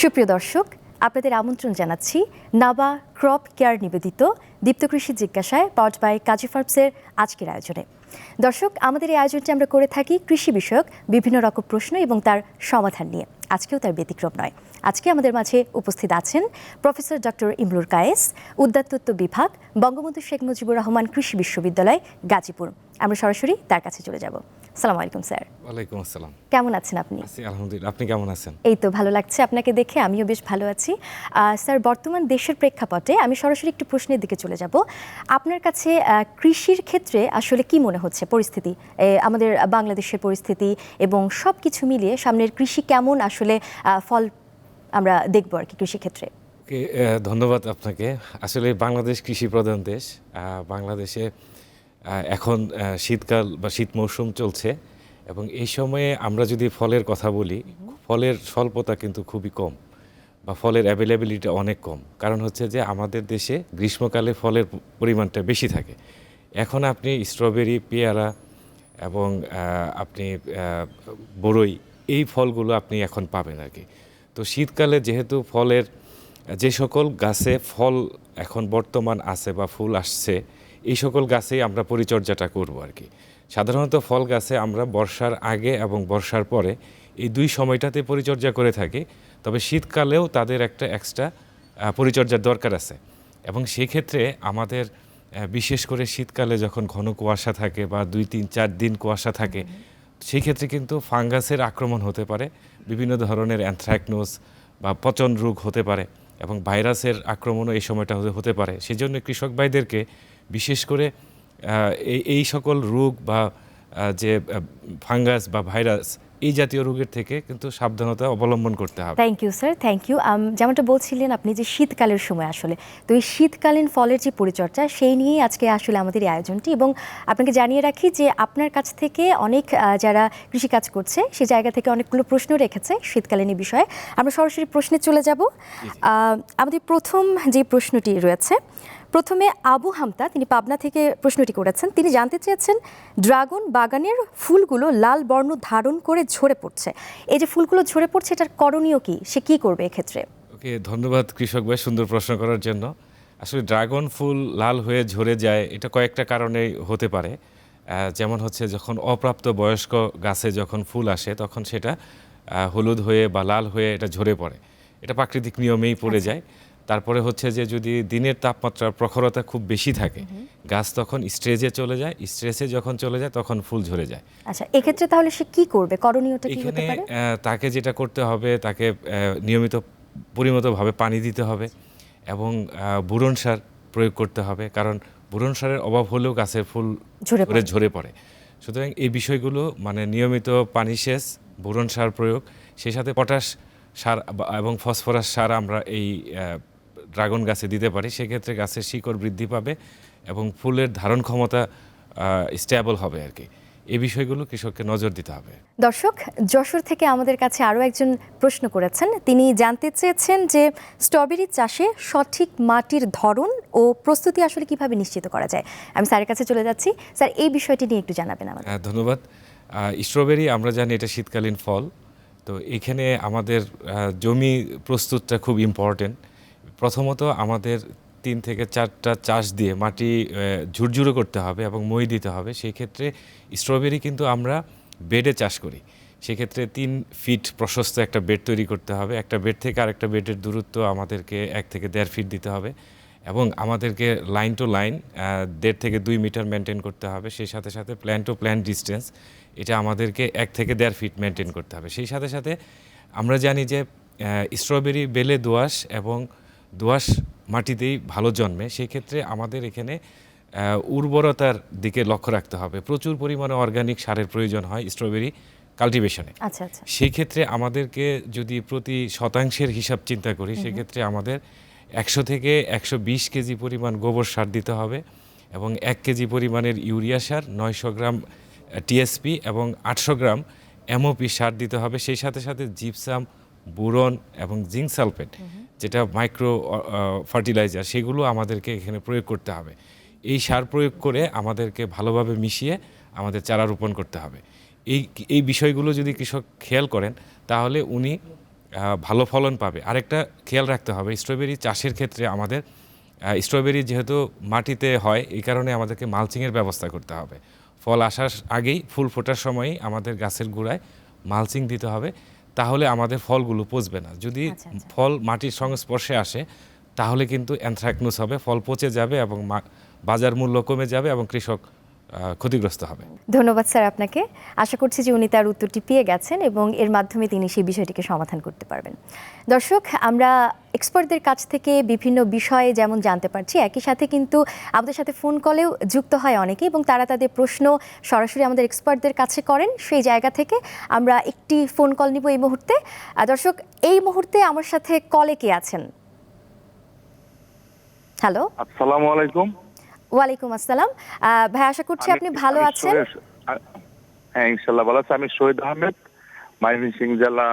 সুপ্রিয় দর্শক, আপনাদের আমন্ত্রণ জানাচ্ছি নাবা ক্রপ কেয়ার নিবেদিত দীপ্ত কৃষি জিজ্ঞাসায় পাওয়ার্ড বাই কাজী ফার্মসের আজকের আয়োজনে। দর্শক, আমাদের এই আয়োজনটি আমরা করে থাকি কৃষি বিষয়ক বিভিন্ন রকম প্রশ্ন এবং তার সমাধান নিয়ে। আজকেও তার ব্যতিক্রম নয়। আজকে আমাদের মাঝে উপস্থিত আছেন প্রফেসর ডক্টর ইমরুল কায়েস উদ্যাত্তত্ব বিভাগ, বঙ্গবন্ধু শেখ মুজিবুর রহমান কৃষি বিশ্ববিদ্যালয়, গাজীপুর। আমরা সরাসরি তার কাছে চলে যাব। সালাম আলাইকুম স্যার। ওয়ালাইকুম আসসালাম। কেমন আছেন আপনি? আছি আলহামদুলিল্লাহ। আপনি কেমন আছেন? এই তো ভালো লাগছে আপনাকে দেখে আমিও বেশ ভালো আছি। স্যার বর্তমান দেশের প্রেক্ষাপটে আমি সরাসরি একটু প্রশ্নের দিকে চলে যাব। আপনার কাছে কৃষির ক্ষেত্রে আসলে কি মনে হচ্ছে পরিস্থিতি? আমাদের বাংলাদেশের পরিস্থিতি এবং সব কিছু মিলিয়ে সামনের কৃষি কেমন আসলে ফল আমরা দেখব আর কি কৃষিক্ষেত্রে ধন্যবাদ আপনাকে। আসলে বাংলাদেশ কৃষি প্রধান দেশ। বাংলাদেশে এখন শীতকাল বা শীত মৌসুম চলছে এবং এই সময়ে আমরা যদি ফলের কথা বলি, ফলের স্বল্পতা কিন্তু খুবই কম বা ফলের অ্যাভেলেবিলিটি অনেক কম। কারণ হচ্ছে যে আমাদের দেশে গ্রীষ্মকালে ফলের পরিমাণটা বেশি থাকে। এখন আপনি স্ট্রবেরি পেয়ারা এবং আপনি বড়ই এই ফলগুলো আপনি এখন পাবেন আর কি তো শীতকালে যেহেতু ফলের, যে সকল গাছে ফল এখন বর্তমান আছে বা ফুল আসছে এই সকল গাছেই আমরা পরিচর্যাটা করব আর কি। সাধারণত ফল গাছে আমরা বর্ষার আগে এবং বর্ষার পরে এই দুই সময়টাতে পরিচর্যা করে থাকি, তবে শীতকালেও তাদের একটা এক্সট্রা পরিচর্যার দরকার আছে। এবং সেক্ষেত্রে আমাদের বিশেষ করে শীতকালে যখন ঘন কুয়াশা থাকে বা দুই, তিন, চার দিন কুয়াশা থাকে সেই ক্ষেত্রে কিন্তু ফাঙ্গাসের আক্রমণ হতে পারে, বিভিন্ন ধরনের অ্যান্থ্রাকনোস বা পচন রোগ হতে পারে এবং ভাইরাসের আক্রমণও এই সময়টা হতে পারে। সেই জন্য কৃষক ভাইদেরকে বিশেষ করে এই সকল রোগ বা যে ফাঙ্গাস বা ভাইরাস এই জাতীয় রোগের থেকে কিন্তু সাবধানতা অবলম্বন করতে হবে। Thank you sir thank you যেমনটা বলছিলেন আপনি যে শীতকালের সময় আসলে তো এই শীতকালীন ফলের যে পরিচর্যা সেই নিয়েই আজকে আসলে আমাদের এই আয়োজনটি এবং আপনাকে জানিয়ে রাখি যে আপনার কাছ থেকে অনেক যারা কৃষিকাজ করছে সে জায়গা থেকে অনেকগুলো প্রশ্ন রেখেছে শীতকালীন এই বিষয়ে। আমরা সরাসরি প্রশ্নে চলে যাব। আমাদের প্রথম যে প্রশ্নটি রয়েছে প্রথমে আবু হামতা তিনি পাবনা থেকে প্রশ্নটি করেছেন। তিনি জানতে চেয়েছেন ড্রাগন বাগানের ফুলগুলো লাল বর্ণ ধারণ করে ঝরে পড়ছে। এই যে ফুলগুলো ঝরে পড়ছে এটার করণীয় কি? সে কি করবে এক্ষেত্রে? ওকে ধন্যবাদ কৃষক ভাই সুন্দর প্রশ্ন করার জন্য। আসলে ড্রাগন ফুল লাল হয়ে ঝরে যায় এটা কয়েকটা কারণে হতে পারে। যেমন হচ্ছে যখন অপ্রাপ্ত বয়স্ক গাছে যখন ফুল আসে তখন সেটা হলুদ হয়ে বা লাল হয়ে এটা ঝরে পড়ে। এটা প্রাকৃতিক নিয়মেই পড়ে যায়। তারপরে হচ্ছে যে যদি দিনের তাপমাত্রার প্রখরতা খুব বেশি থাকে গাছ তখন স্ট্রেজে চলে যায় স্ট্রেসে যখন চলে যায় তখন ফুল ঝরে যায়। আচ্ছা এক্ষেত্রে তাহলে সে কি করবে? করণীয়টা কি হতে পারে? তাকে যেটা করতে হবে তাকে নিয়মিত পরিমিতভাবে পানি দিতে হবে এবং বুরন সার প্রয়োগ করতে হবে কারণ বুরন সারের অভাব হলেও গাছের ফুল ঝরে ঝরে পড়ে। সুতরাং এই বিষয়গুলো মানে নিয়মিত পানি সেচ বুরন সার প্রয়োগ সেই সাথে পটাশ সার এবং ফসফরাস সার আমরা এই ড্রাগন গাছে দিতে পারি সেক্ষেত্রে গাছের শিকড় বৃদ্ধি পাবে এবং ফুলের ধারণ ক্ষমতা স্টেবল হবে আর কি। এই বিষয়গুলো কৃষককে নজর দিতে হবে। দর্শক যশোর থেকে আমাদের কাছে আরও একজন প্রশ্ন করেছেন। তিনি জানতে চেয়েছেন যে স্ট্রবেরি চাষে সঠিক মাটির ধরন ও প্রস্তুতি আসলে কীভাবে নিশ্চিত করা যায়। আমি স্যারের কাছে চলে যাচ্ছি। স্যার এই বিষয়টি নিয়ে একটু জানাবেন আমাদের। হ্যাঁ ধন্যবাদ। স্ট্রবেরি আমরা জানি এটা শীতকালীন ফল। তো এখানে আমাদের জমি প্রস্তুতটা খুব ইম্পর্টেন্ট প্রথমত আমাদের তিন থেকে চারটা চাষ দিয়ে মাটি ঝুরঝুরো করতে হবে এবং মই দিতে হবে। সেই ক্ষেত্রে স্ট্রবেরি কিন্তু আমরা বেডে চাষ করি। সেক্ষেত্রে তিন ফিট প্রশস্ত একটা বেড তৈরি করতে হবে। একটা বেড থেকে আরেকটা বেডের দূরত্ব আমাদেরকে এক থেকে দেড় ফিট দিতে হবে এবং আমাদেরকে লাইন টু লাইন দেড় থেকে দুই মিটার মেনটেন করতে হবে। সেই সাথে সাথে প্ল্যান টু প্ল্যান ডিস্টেন্স, এটা আমাদেরকে এক থেকে দেড় ফিট মেনটেন করতে হবে। সেই সাথে সাথে আমরা জানি যে স্ট্রবেরি বেলে দোআঁশ এবং দোআঁশ মাটিতেই ভালো জন্মে সেই ক্ষেত্রে আমাদের এখানে উর্বরতার দিকে লক্ষ্য রাখতে হবে। প্রচুর পরিমাণে অর্গানিক সারের প্রয়োজন হয় স্ট্রবেরি কাল্টিভেশনে আচ্ছা আচ্ছা। সেই ক্ষেত্রে আমাদেরকে যদি প্রতি শতাংশের হিসাব চিন্তা করি সেক্ষেত্রে আমাদের একশো থেকে একশো বিশ কেজি পরিমাণ গোবর সার দিতে হবে এবং এক কেজি পরিমাণের ইউরিয়া সার নয়শো গ্রাম টিএসপি এবং আটশো গ্রাম এমওপি সার দিতে হবে। সেই সাথে সাথে জিপসাম বুরন এবং জিঙ্ক সালফেট, যেটা মাইক্রো ফার্টিলাইজার, সেগুলো আমাদেরকে এখানে প্রয়োগ করতে হবে। এই সার প্রয়োগ করে আমাদেরকে ভালোভাবে মিশিয়ে আমাদের চারা রোপণ করতে হবে। এই এই বিষয়গুলো যদি কৃষক খেয়াল করেন, তাহলে উনি ভালো ফলন পাবে। আরেকটা খেয়াল রাখতে হবে, স্ট্রবেরি চাষের ক্ষেত্রে আমাদের স্ট্রবেরি যেহেতু মাটিতে হয়, এই কারণে আমাদেরকে মালচিংয়ের ব্যবস্থা করতে হবে। ফল আসার আগেই ফুল ফোটার সময়ই আমাদের গাছের গোড়ায় মালচিং দিতে হবে। তাহলে আমাদের ফলগুলো পচবে না যদি আচ্ছা, আচ্ছা। ফল মাটির সংস্পর্শে আসে তাহলে কিন্তু অ্যানথ্রাকনোস হবে ফল পচে যাবে এবং মা- বাজার মূল্য কমে যাবে এবং কৃষক ক্ষতিগ্রস্ত হবে। ধন্যবাদ স্যার আপনাকে। আশা করছি যে উনি তার উত্তরটি পেয়ে গেছেন এবং এর মাধ্যমে তিনি সেই বিষয়টিকে সমাধান করতে পারবেন। দর্শক আমরা এক্সপার্টদের কাছ থেকে বিভিন্ন বিষয়ে যেমন জানতে পারছি একই সাথে কিন্তু আমাদের সাথে ফোন কলেও যুক্ত হয় অনেকে এবং তারা তাদের প্রশ্ন সরাসরি আমাদের এক্সপার্টদের কাছে করেন। সেই জায়গা থেকে আমরা একটি ফোন কল নিব এই মুহূর্তে। আর দর্শক এই মুহূর্তে আমার সাথে কলে কে আছেন? হ্যালো? আসসালামু আলাইকুম। ওয়ালাইকুম আসসালাম। ভাই আশা করছি আপনি ভালো আছেন। হ্যাঁ ইনশাল্লাহ ভালো আছি। আমি শহীদ আহমেদ ময়মনসিংহ জেলা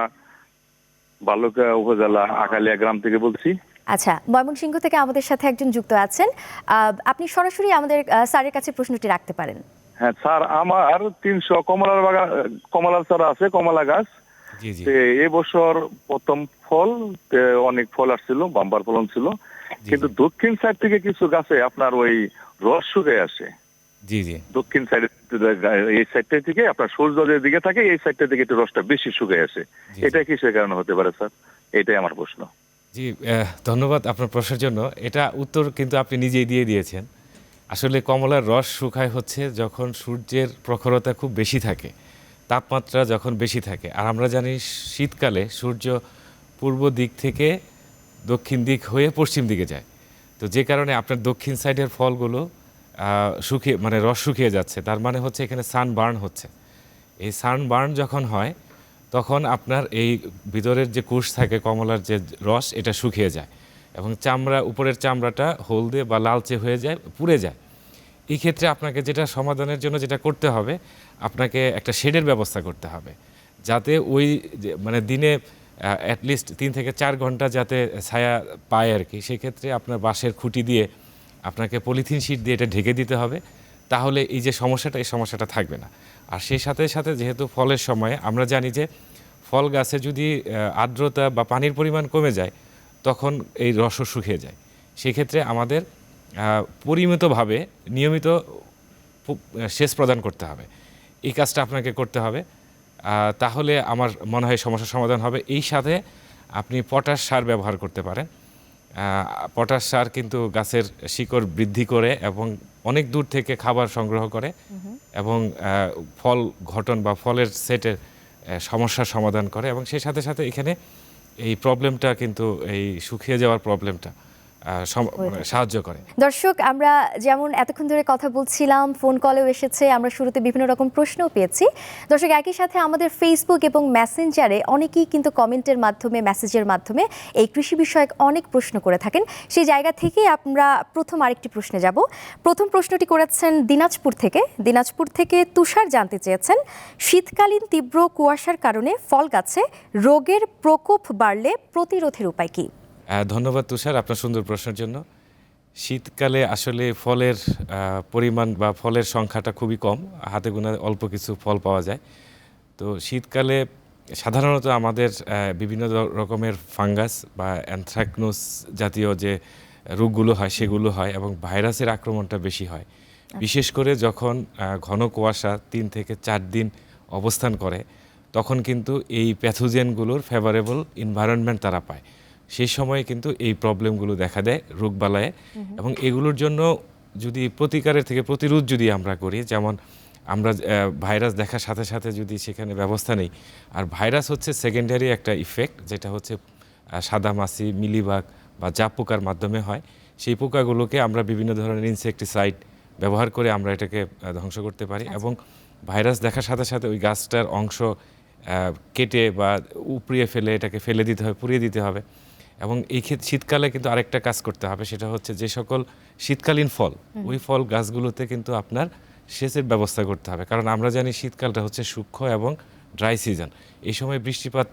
বালুকা উপজেলা আকালিয়া গ্রাম থেকে বলছি। আচ্ছা ময়মনসিংহ থেকে আমাদের সাথে একজন যুক্ত আছেন। আহ, আপনি সরাসরি আমাদের স্যারের কাছে প্রশ্নটি রাখতে পারেন। হ্যাঁ স্যার আমার তিনশো কমলার বাগান কমলার চারা আছে কমলা গাছ। জি জি। তে এবছর প্রথম ফল অনেক ফল আসছিল বাম্বার ফলন ছিল। কিন্তু দক্ষিণ সাইড থেকে কিছু গাছে আপনার ওই রস শুকে আসে। জি জি। দক্ষিণ সাইড এই সাইডটা থেকে আপনার দিকে থাকে এই সাইডটা থেকে একটু রসটা বেশি আসে। এটা কিসের কারণে হতে পারে স্যার? এটাই আমার প্রশ্ন। জি ধন্যবাদ আপনার প্রশ্নের জন্য। এটা উত্তর কিন্তু আপনি নিজেই দিয়ে দিয়েছেন। আসলে কমলার রস শুকায় হচ্ছে যখন সূর্যের প্রখরতা খুব বেশি থাকে তাপমাত্রা যখন বেশি থাকে। আর আমরা জানি শীতকালে সূর্য পূর্ব দিক থেকে দক্ষিণ দিক হয়ে পশ্চিম দিকে যায়। তো যে কারণে আপনার দক্ষিণ সাইডের ফলগুলো শুকিয়ে মানে রস শুকিয়ে যাচ্ছে। তার মানে হচ্ছে এখানে সান বার্ন হচ্ছে। এই সান বার্ন যখন হয়, তখন আপনার এই ভিতরের যে কোষ থাকে, কমলার যে রস, এটা শুকিয়ে যায় এবং চামড়া, উপরের চামড়াটা হলদে বা লালচে হয়ে যায়, পুড়ে যায়। এই ক্ষেত্রে আপনাকে যেটা সমাধানের জন্য যেটা করতে হবে, আপনাকে একটা শেডের ব্যবস্থা করতে হবে। যাতে ওই মানে দিনে অ্যাটলিস্ট তিন থেকে চার ঘণ্টা যাতে ছায়া পায় আর কি, সেক্ষেত্রে আপনার বাঁশের খুঁটি দিয়ে আপনাকে পলিথিন শিট দিয়ে এটা ঢেকে দিতে হবে। তাহলে এই যে সমস্যাটা, এই সমস্যাটা থাকবে না। আর সেই সাথে সাথে যেহেতু ফলের সময়ে, আমরা জানি যে ফল গাছে যদি আর্দ্রতা বা পানির পরিমাণ কমে যায়, তখন এই রসও শুকিয়ে যায়। সেক্ষেত্রে আমাদের পরিমিতভাবে নিয়মিত সেচ প্রদান করতে হবে। এই কাজটা আপনাকে করতে হবে। তাহলে আমার মনে হয় সমস্যার সমাধান হবে। এই সাথে আপনি পটাশ সার ব্যবহার করতে পারেন। পটাশ সার কিন্তু গাছের শিকড় বৃদ্ধি করে এবং অনেক দূর থেকে খাবার সংগ্রহ করে এবং ফল ঘটন বা ফলের সেটের সমস্যার সমাধান করে এবং সেই সাথে সাথে এখানে এই প্রবলেমটা কিন্তু এই শুকিয়ে যাওয়ার প্রবলেমটা সাহায্য করে। দর্শক আমরা যেমন এতক্ষণ ধরে কথা বলছিলাম ফোন কলেও এসেছে আমরা শুরুতে বিভিন্ন রকম প্রশ্নও পেয়েছি। দর্শক একই সাথে আমাদের ফেসবুক এবং মেসেঞ্জারে অনেকেই কিন্তু কমেন্টের মাধ্যমে মেসেজের মাধ্যমে এই কৃষি বিষয়ক অনেক প্রশ্ন করে থাকেন। সেই জায়গা থেকে আমরা প্রথম আরেকটি প্রশ্নে যাব। প্রথম প্রশ্নটি করেছেন দিনাজপুর থেকে। দিনাজপুর থেকে তুষার জানতে চেয়েছেন শীতকালীন তীব্র কুয়াশার কারণে ফল গাছে রোগের প্রকোপ বাড়লে প্রতিরোধের উপায় কী? ধন্যবাদ তুষার আপনার সুন্দর প্রশ্নের জন্য। শীতকালে আসলে ফলের পরিমাণ বা ফলের সংখ্যাটা খুবই কম হাতে গোনা অল্প কিছু ফল পাওয়া যায়। তো শীতকালে সাধারণত আমাদের বিভিন্ন রকমের ফাঙ্গাস বা অ্যানথ্রাকনোস জাতীয় যে রোগগুলো হয় সেগুলো হয় এবং ভাইরাসের আক্রমণটা বেশি হয়। বিশেষ করে যখন ঘন কুয়াশা তিন থেকে চার দিন অবস্থান করে তখন কিন্তু এই প্যাথোজেনগুলোর ফেভারেবল এনভায়রনমেন্ট তারা পায়। সেই সময়ে কিন্তু এই প্রবলেমগুলো দেখা দেয় রোগবালায়। এবং এগুলোর জন্য যদি প্রতিকারের থেকে প্রতিরোধ যদি আমরা করি যেমন আমরা ভাইরাস দেখার সাথে সাথে যদি সেখানে ব্যবস্থা নেই আর ভাইরাস হচ্ছে সেকেন্ডারি একটা ইফেক্ট যেটা হচ্ছে সাদা মাছি মিলিবাগ বা জাপ পোকার মাধ্যমে হয়। সেই পোকাগুলোকে আমরা বিভিন্ন ধরনের ইনসেকটিসাইড ব্যবহার করে আমরা এটাকে ধ্বংস করতে পারি। এবং ভাইরাস দেখার সাথে সাথে ওই গাছটার অংশ কেটে বা উপড়িয়ে ফেলে এটাকে ফেলে দিতে হবে পুড়িয়ে দিতে হবে। এবং এই ক্ষেত্রে শীতকালে কিন্তু আরেকটা কাজ করতে হবে সেটা হচ্ছে যে সকল শীতকালীন ফল ওই ফল গাছগুলোতে কিন্তু আপনার সেচের ব্যবস্থা করতে হবে। কারণ আমরা জানি শীতকালটা হচ্ছে সূক্ষ্ম এবং ড্রাই সিজন এই সময় বৃষ্টিপাত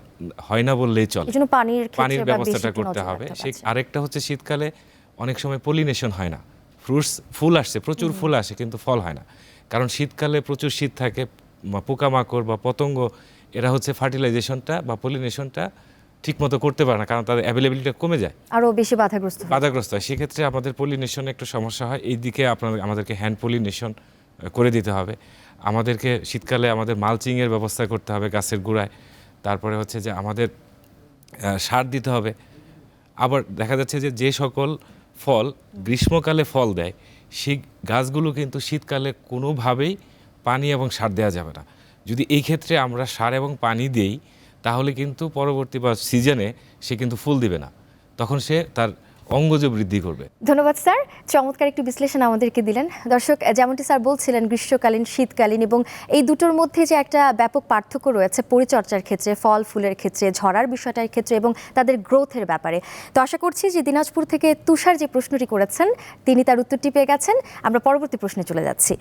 হয় না বললেই চলে। পানির পানির ব্যবস্থাটা করতে হবে। সে আরেকটা হচ্ছে শীতকালে অনেক সময় পলিনেশন হয় না। ফ্রুটস ফুল আসছে প্রচুর ফুল আসে কিন্তু ফল হয় না। কারণ শীতকালে প্রচুর শীত থাকে পোকামাকড় বা পতঙ্গ এরা হচ্ছে ফার্টিলাইজেশনটা বা পলিনেশনটা ঠিকমতো করতে পারে না কারণ তাদের অ্যাভেলেবিলিটি কমে যায়। আরও বেশি বাধাগ্রস্ত বাধাগ্রস্ত হয়। সেক্ষেত্রে আমাদের পলিনেশনে একটু সমস্যা হয়। এই দিকে আপনাদের আমাদেরকে হ্যান্ড পলিনেশন করে দিতে হবে। আমাদেরকে শীতকালে আমাদের মালচিংয়ের ব্যবস্থা করতে হবে গাছের গোড়ায়। তারপরে হচ্ছে যে আমাদের সার দিতে হবে। আবার দেখা যাচ্ছে যে যে সকল ফল গ্রীষ্মকালে ফল দেয় সেই গাছগুলো কিন্তু শীতকালে কোনোভাবেই পানি এবং সার দেওয়া যাবে না। যদি এই ক্ষেত্রে আমরা সার এবং পানি দেই তাহলে কিন্তু পরবর্তী বা সিজনে সে কিন্তু ফুল দিবে না। তখন সে তার অঙ্গজ বৃদ্ধি করবে। ধন্যবাদ, স্যার। চমৎকার একটি বিশ্লেষণ আমাদেরকে দিলেন। দর্শক, যেমনটি স্যার বলছিলেন, গ্রীষ্মকালীন, শীতকালীন এবং এই দুটোর মধ্যে যে একটা ব্যাপক পার্থক্য রয়েছে পরিচর্যার ক্ষেত্রে, ফল, ফুলের ক্ষেত্রে, ঝরার বিষয়টার ক্ষেত্রে এবং তাদের গ্রোথের ব্যাপারে। তো আশা করছি যে দিনাজপুর থেকে তুষার যে প্রশ্নটি করেছেন, তিনি তার উত্তরটি পেয়ে গেছেন। আমরা পরবর্তী প্রশ্নে চলে যাচ্ছি।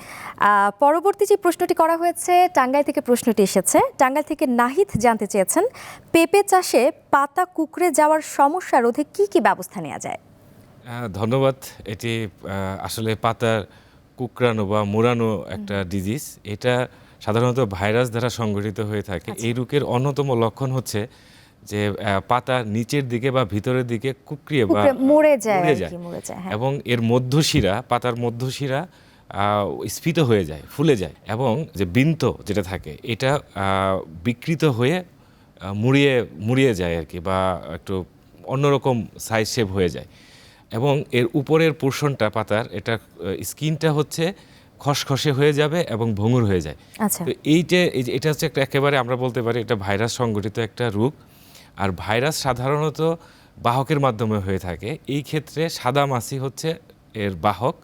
পরবর্তী যে প্রশ্নটি করা হয়েছে, টাঙ্গাইল থেকে প্রশ্নটি এসেছে। টাঙ্গাইল থেকে নাহিদ জানতে চেয়েছেন, পেঁপে চাষে পাতা কুকড়ে যাওয়ার সমস্যা রোধে কি কি ব্যবস্থা নেওয়া যায়? ধন্যবাদ। এটি আসলে পাতার কুকরানো বা মোড়ানো একটা ডিজিজ এটা সাধারণত ভাইরাস দ্বারা সংঘটিত হয়ে থাকে। এই রোগের অন্যতম লক্ষণ হচ্ছে যে পাতা নিচের দিকে বা ভিতরের দিকে কুকরিয়ে বা মরে যায় মরে যায়। কি, মরে যায়, হ্যাঁ। এবং এর মধ্যশিরা পাতার মধ্যশিরা স্ফীত হয়ে যায় ফুলে যায় এবং যে বৃন্ত যেটা থাকে এটা বিকৃত হয়ে মুড়িয়ে মুড়িয়ে যায় আর কি বা একটু অন্যরকম সাইজ শেপ হয়ে যায়। এবং এর উপরের পোর্শনটা পাতার এটা স্কিনটা হচ্ছে খসখসে হয়ে যাবে এবং ভঙ্গুর হয়ে যায়। আচ্ছা। তো এইটা এটা হচ্ছে একটা একেবারে আমরা বলতে পারি এটা ভাইরাস সংগঠিত একটা রোগ। আর ভাইরাস সাধারণত বাহকের মাধ্যমে হয়ে থাকে। এই ক্ষেত্রে সাদা মাছি হচ্ছে এর বাহক।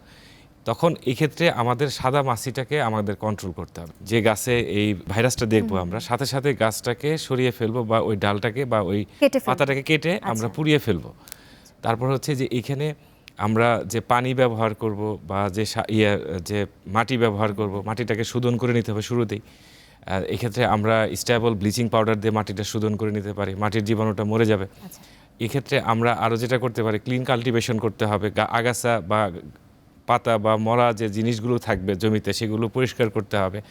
তখন এই ক্ষেত্রে আমাদের সাদা মাছিটাকে আমাদের কন্ট্রোল করতে হবে। যে গাছে এই ভাইরাসটা দেখব আমরা সাথে সাথে গাছটাকে সরিয়ে ফেলব বা ওই ডালটাকে বা ওই পাতাটাকে কেটে আমরা পুড়িয়ে ফেলব। তারপর হচ্ছে যে এখানে আমরা যে পানি ব্যবহার করব বা যে ইয়ে যে মাটি ব্যবহার করব মাটিটাকে শোধন করে নিতে হবে শুরুতেই। আর এক্ষেত্রে আমরা স্ট্যাবল ব্লিচিং পাউডার দিয়ে মাটিটা শোধন করে নিতে পারি মাটির জীবাণুটা মরে যাবে। আচ্ছা। এক্ষেত্রে আমরা আরও যেটা করতে পারি ক্লিন কাল্টিভেশন করতে হবে গা- আগাছা বা পাতা বা মরা যে জিনিসগুলো থাকবে জমিতে সেগুলো পরিষ্কার করতে হবে।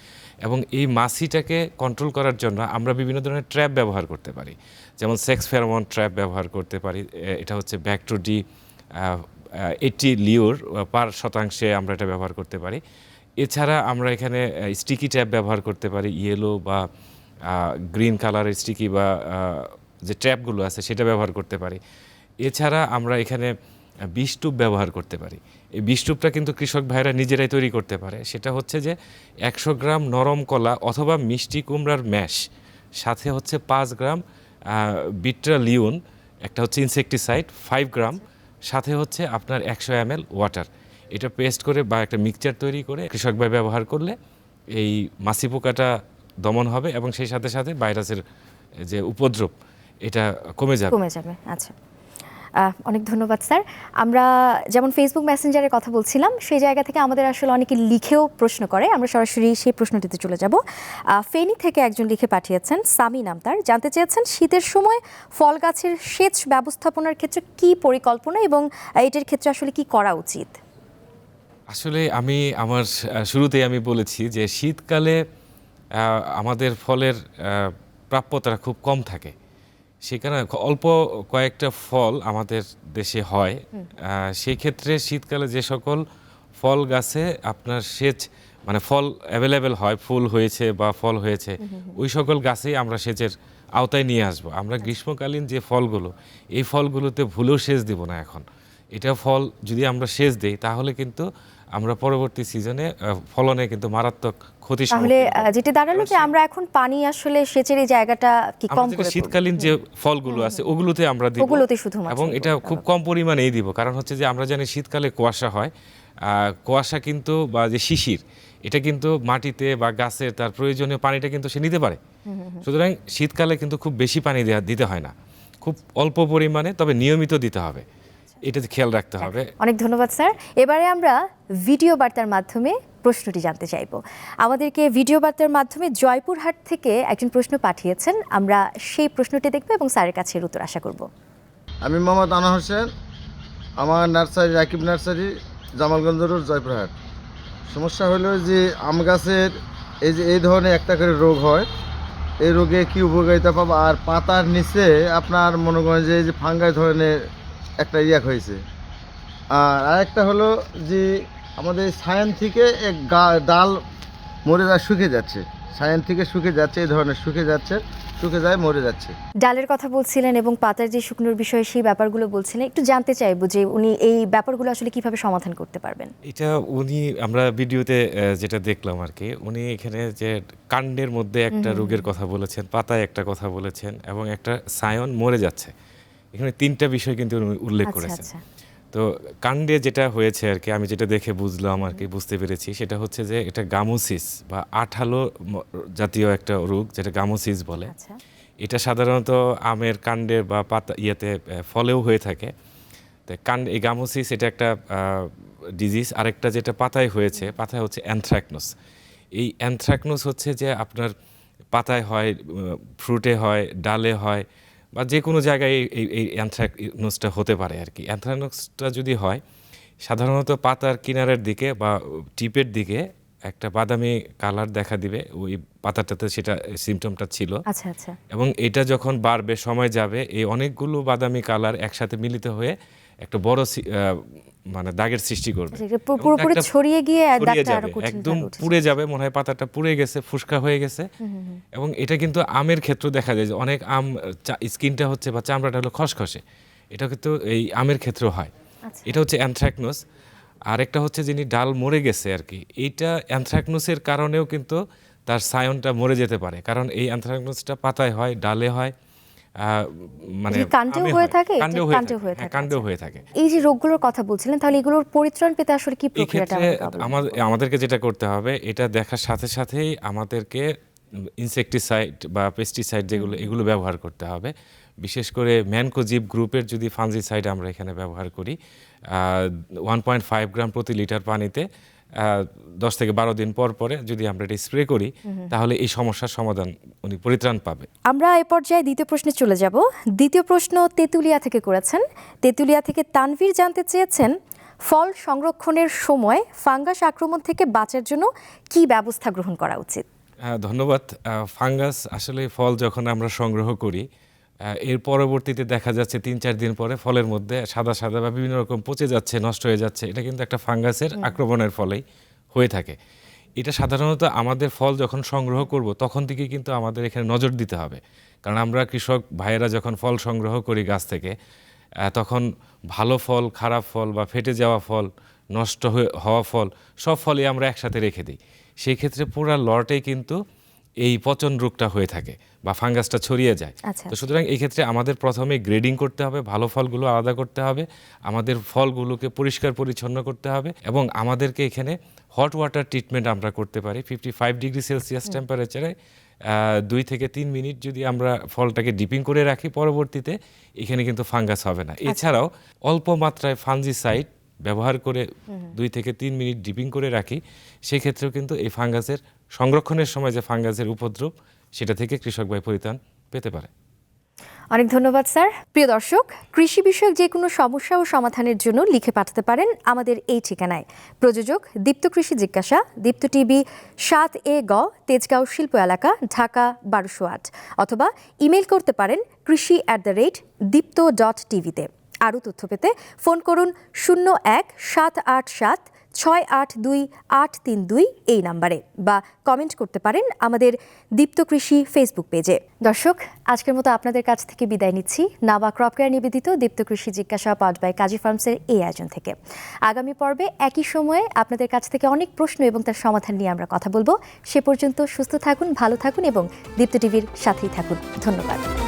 এবং এই মাছিটাকে কন্ট্রোল করার জন্য আমরা বিভিন্ন ধরনের ট্র্যাপ ব্যবহার করতে পারি। যেমন সেক্স ফেরোমন ট্র্যাপ ব্যবহার করতে পারি এটা হচ্ছে ব্যাকট্রোডি এইটি লিওর পার শতাংশে আমরা এটা ব্যবহার করতে পারি। এছাড়া আমরা এখানে স্টিকি ট্যাপ ব্যবহার করতে পারি ইয়েলো বা গ্রিন কালারের স্টিকি বা যে ট্র্যাপগুলো আছে সেটা ব্যবহার করতে পারি। এছাড়া আমরা এখানে বিষটুপ ব্যবহার করতে পারি। এই বিষটুপটা কিন্তু কৃষক ভাইরা নিজেরাই তৈরি করতে পারে। সেটা হচ্ছে যে, একশো গ্রাম নরম কলা অথবা মিষ্টি কুমড়ার ম্যাশ, সাথে হচ্ছে পাঁচ গ্রাম বিট্রা লিউন, একটা হচ্ছে ইনসেকটিসাইড ফাইভ গ্রাম সাথে হচ্ছে আপনার একশো এম ওয়াটার এটা পেস্ট করে বা একটা মিক্সচার তৈরি করে কৃষকভাবে ব্যবহার করলে এই মাছি পোকাটা দমন হবে এবং সেই সাথে সাথে ভাইরাসের যে উপদ্রব, এটা কমে যাবে। কমে যাবে আচ্ছা। অনেক ধন্যবাদ, স্যার। আমরা যেমন ফেসবুক মেসেঞ্জারের কথা বলছিলাম, সেই জায়গা থেকে আমাদের আসলে অনেকে লিখেও প্রশ্ন করে। আমরা সরাসরি সেই প্রশ্নটিতে চলে যাব। ফেনী থেকে একজন লিখে পাঠিয়েছেন, সামি নাম তার। জানতে চেয়েছেন, শীতের সময় ফল গাছের সেচ ব্যবস্থাপনার ক্ষেত্রে কি পরিকল্পনা এবং এটার ক্ষেত্রে আসলে কি করা উচিত? আসলে আমি আমার শুরুতেই আমি বলেছি যে শীতকালে আমাদের ফলের প্রাপ্যতা খুব কম থাকে। সেখানে অল্প কয়েকটা ফল আমাদের দেশে হয়। সেই ক্ষেত্রে শীতকালে যে সকল ফল গাছে আপনার সেচ মানে ফল অ্যাভেলেবেল হয় ফুল হয়েছে বা ফল হয়েছে ওই সকল গাছেই আমরা সেচের আওতায় নিয়ে আসব। আমরা গ্রীষ্মকালীন যে ফলগুলো এই ফলগুলোতে ভুলেও সেচ দিব না এখন। এটা ফল যদি আমরা সেচ দিই তাহলে কিন্তু আমরা পরবর্তী সিজনে ফলনে কিন্তু মারাত্মক ক্ষতি তাহলে যেটি দাঁড়াল যে আমরা এখন পানি আসলে সেচের এই জায়গাটা কি কম করে শীতকালীন যে ফলগুলো আছে ওগুলোতে আমরা দিব। ওগুলোতে শুধুমাত্র এবং এটা খুব কম পরিমাণেই দিব। কারণ হচ্ছে যে আমরা জানি শীতকালে কুয়াশা হয়। আহ, কুয়াশা কিন্তু বা যে শিশির এটা কিন্তু মাটিতে বা গাছে তার প্রয়োজনীয় পানিটা কিন্তু সে নিতে পারে। সুতরাং শীতকালে কিন্তু খুব বেশি পানি দিতে হয় না। খুব অল্প পরিমাণে তবে নিয়মিত দিতে হবে। এটা খেয়াল রাখতে হবে। অনেক ধন্যবাদ স্যার। এবারে আমরা ভিডিও বার্তার মাধ্যমে প্রশ্নটি জানতে চাইব। আমাদেরকে ভিডিও বার্তার মাধ্যমে জয়পুরহাট থেকে একজন প্রশ্ন পাঠিয়েছেন। আমরা সেই প্রশ্নটি দেখব এবং স্যারের কাছে উত্তর আশা করব। আমি মোহাম্মদ আনা হোসেন। আমার nursery Rakib nursery Jamalganj road Joypurhat. সমস্যা হলো যে আম গাছের এই যে এই ধরনের একটা করে রোগ হয় এই রোগে কি উপকারিতা পাবো? আর পাতার নিচে আপনার মনে করেন যে এই যে ফাঙ্গাই ধরনের একটা ইয়াক হয়েছে। আর আরেকটা হলো যে আমাদের সায়ান থেকে এক গা- ডাল মরে যা শুকে যাচ্ছে। সায়ান থেকে শুকে যাচ্ছে এই ধরনের শুকে যাচ্ছে শুকে যায় মরে যাচ্ছে। ডালের কথা বলছিলেন এবং পাতার যে শুকনোর বিষয়ে সেই ব্যাপারগুলো বলছিলেন। একটু জানতে চাইব যে উনি এই ব্যাপারগুলো আসলে কীভাবে সমাধান করতে পারবেন? এটা উনি আমরা ভিডিওতে যেটা দেখলাম আর কি উনি এখানে যে কাণ্ডের মধ্যে একটা রোগের কথা বলেছেন পাতায় একটা কথা বলেছেন এবং একটা সায়ন মরে যাচ্ছে। এখানে তিনটা বিষয় কিন্তু উল্লেখ আচ্ছা করেছেন। আচ্ছা। তো কাণ্ডে যেটা হয়েছে আর কি আমি যেটা দেখে বুঝলাম আর কি বুঝতে পেরেছি সেটা হচ্ছে যে এটা গামোসিস বা আঠালো জাতীয় একটা রোগ যেটা গামোসিস বলে। আচ্ছা। এটা সাধারণত আমের কাণ্ডের বা পাতা ইয়েতে ফলেও হয়ে থাকে। তো কাণ্ড এই গামোসিস এটা একটা ডিজিজ আরেকটা যেটা পাতায় হয়েছে পাতায় হচ্ছে অ্যানথ্রাকনোস এই অ্যানথ্রাকনোস হচ্ছে যে আপনার পাতায় হয় ফ্রুটে হয় ডালে হয় বা যে কোনো জায়গায় এই- এই অ্যানথ্রাকনোসটা হতে পারে আর কি। অ্যানথ্রাকনোসটা যদি হয় সাধারণত পাতার কিনারের দিকে বা টিপের দিকে একটা বাদামি কালার দেখা দিবে ওই পাতাটাতে সেটা সিমটমটা ছিল। আচ্ছা আচ্ছা। এবং এটা যখন বাড়বে সময় যাবে এই অনেকগুলো বাদামি কালার একসাথে মিলিত হয়ে একটা বড় মানে দাগের সৃষ্টি করবে। আচ্ছা, পুরোপুরি ছড়িয়ে গিয়ে দাগটা আরও একদম পুড়ে যাবে মনে হয় পাতাটা পুড়ে গেছে ফুসকা হয়ে গেছে। এবং এটা কিন্তু আমের ক্ষেত্রে দেখা যায় যে অনেক আম স্কিনটা হচ্ছে বা চামড়াটা হলো খসখসে। এটা কিন্তু এই আমের ক্ষেত্রেও হয়। আচ্ছা। এটা হচ্ছে অ্যানথ্রাকনোস। আরেকটা হচ্ছে যিনি ডাল মরে গেছে আর কি এইটা অ্যানথ্রাকনোসের কারণেও কিন্তু তার সায়নটা মরে যেতে পারে। কারণ এই অ্যানথ্রাকনোসটা পাতায় হয় ডালে হয় মানে কাণ্ডেও হয়ে থাকে? কাণ্ডেও হয়ে থাকে হয়ে হ্যাঁ, কাণ্ডেও আচ্ছা। হয়ে থাকে এই যে রোগগুলোর কথা বলছিলেন তাহলে এগুলোর পরিত্রাণ পেতে আসলে কি প্রক্রিয়াটা আমাদেরকে আমাদের আমাদেরকে যেটা করতে হবে এটা দেখার সাথে সাথেই আমাদেরকে ইনসেকটিসাইড বা পেস্টিসাইড যেগুলো এগুলো ব্যবহার করতে হবে বিশেষ করে ম্যানকোজিব গ্রুপের যদি ফাঞ্জিসাইড আমরা এখানে ব্যবহার করি ওয়ান পয়েন্ট ফাইভ গ্রাম প্রতি লিটার পানিতে দশ থেকে বারো দিন পর পরে যদি আমরা এটা স্প্রে করি তাহলে এই সমস্যার সমাধান উনি পরিত্রাণ পাবে। আমরা এ পর্যায়ে দ্বিতীয় প্রশ্নে চলে যাব। দ্বিতীয় প্রশ্ন তেঁতুলিয়া থেকে করেছেন। তেঁতুলিয়া থেকে তানভীর জানতে চেয়েছেন ফল সংরক্ষণের সময় ফাঙ্গাস আক্রমণ থেকে বাঁচার জন্য কি ব্যবস্থা গ্রহণ করা উচিত? ধন্যবাদ। ফাঙ্গাস আসলে ফল যখন আমরা সংগ্রহ করি এর পরবর্তীতে দেখা যাচ্ছে তিন চার দিন পরে ফলের মধ্যে সাদা সাদা বা বিভিন্ন রকম পচে যাচ্ছে নষ্ট হয়ে যাচ্ছে। এটা কিন্তু একটা ফাঙ্গাসের আক্রমণের ফলেই হয়ে থাকে। এটা সাধারণত আমাদের ফল যখন সংগ্রহ করব তখন থেকে কিন্তু আমাদের এখানে নজর দিতে হবে। কারণ আমরা কৃষক ভাইয়েরা যখন ফল সংগ্রহ করি গাছ থেকে তখন ভালো ফল খারাপ ফল বা ফেটে যাওয়া ফল নষ্ট হয়ে হওয়া ফল সব ফলই আমরা একসাথে রেখে দিই। সেই ক্ষেত্রে পুরা লটে কিন্তু এই পচন রোগটা হয়ে থাকে বা ফাঙ্গাসটা ছড়িয়ে যায়। আচ্ছা। তো সুতরাং এই ক্ষেত্রে আমাদের প্রথমে গ্রেডিং করতে হবে ভালো ফলগুলো আলাদা করতে হবে আমাদের ফলগুলোকে পরিষ্কার পরিচ্ছন্ন করতে হবে এবং আমাদেরকে এখানে হট ওয়াটার ট্রিটমেন্ট আমরা করতে পারি। ফিফটি ফাইভ ডিগ্রি সেলসিয়াস টেম্পারেচারে দুই থেকে তিন মিনিট যদি আমরা ফলটাকে ডিপিং করে রাখি পরবর্তীতে এখানে কিন্তু ফাঙ্গাস হবে না। এছাড়াও অল্প মাত্রায় ফাঞ্জিসাইড ব্যবহার করে দুই থেকে তিন মিনিট ডিপিং করে রাখি সেক্ষেত্রেও কিন্তু এই ফাঙ্গাসের সংরক্ষণের সময় যে ফাঙ্গাসের উপদ্রব, সেটা থেকে কৃষক ভাই পরিত্রাণ পেতে পারে। অনেক ধন্যবাদ, স্যার। প্রিয় দর্শক, কৃষি বিষয়ক যে কোনো সমস্যা ও সমাধানের জন্য লিখে পাঠাতে পারেন আমাদের এই ঠিকানায়। প্রযোজক দীপ্ত কৃষি জিজ্ঞাসা, দীপ্ত টিভি, সাত এ গ, তেজগাঁও শিল্প এলাকা, ঢাকা বারোশো আট। অথবা ইমেল করতে পারেন Krishi at the rate Deepto dot টিভিতে আরও তথ্য পেতে ফোন করুন শূন্য এক সাত আট সাত ছয় আট দুই আট তিন দুই এই নাম্বারে বা কমেন্ট করতে পারেন আমাদের দীপ্ত কৃষি ফেসবুক পেজে। দর্শক, আজকের মতো আপনাদের কাছ থেকে বিদায় নিচ্ছি। নাবা ক্রপ কেয়ার নিবেদিত দীপ্ত কৃষি জিজ্ঞাসা পাওয়ার বাই কাজী ফার্মসের এই আয়োজন থেকে। আগামী পর্বে একই সময়ে আপনাদের কাছ থেকে অনেক প্রশ্ন এবং তার সমাধান নিয়ে আমরা কথা বলব। সে পর্যন্ত সুস্থ থাকুন, ভালো থাকুন এবং দীপ্ত টিভির সাথেই থাকুন। ধন্যবাদ।